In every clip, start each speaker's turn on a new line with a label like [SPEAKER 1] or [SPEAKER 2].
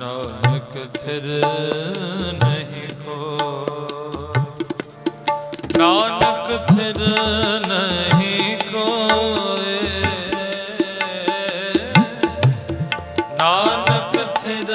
[SPEAKER 1] ਨਾਨਕ ਥਿਰ ਨਹੀਂ ਕੋ ਨਾਨਕ ਥਿਰ ਨਹੀਂ ਕੋਏ ਨਾਨਕ ਥਿਰ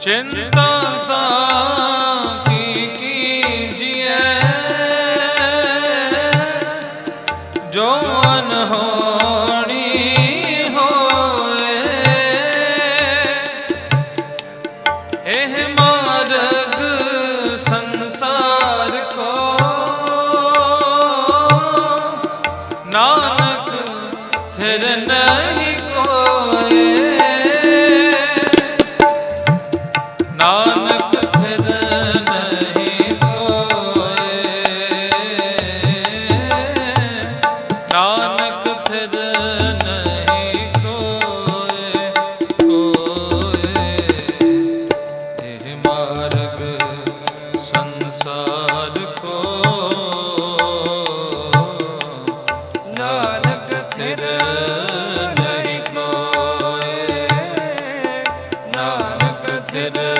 [SPEAKER 1] ਚਿੰਤਾ ਕੀ ਕੀਜੀਏ ਜੋ ਅਨਹੋਣੀ ਇਹ ਮਾਰਗ ਸੰਸਾਰ ਕੋ da da da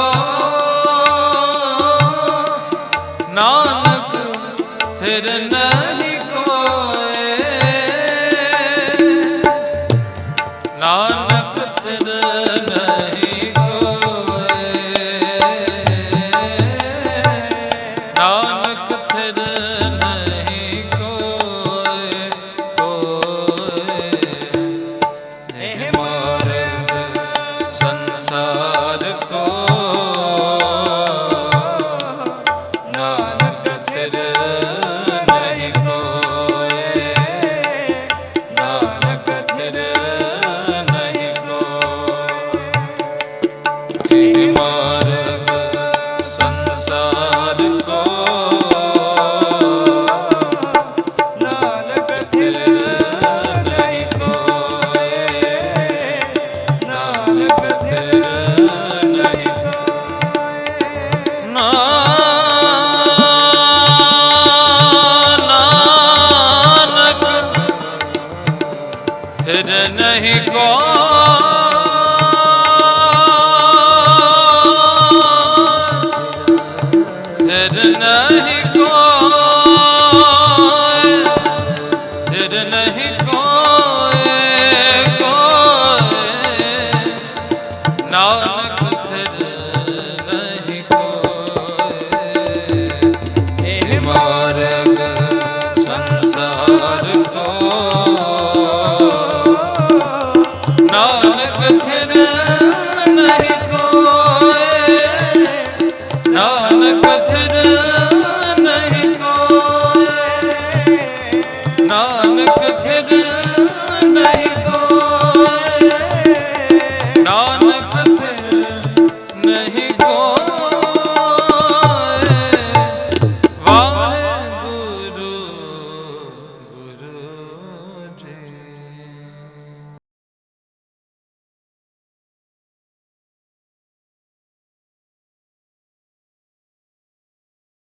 [SPEAKER 1] कठिन नहीं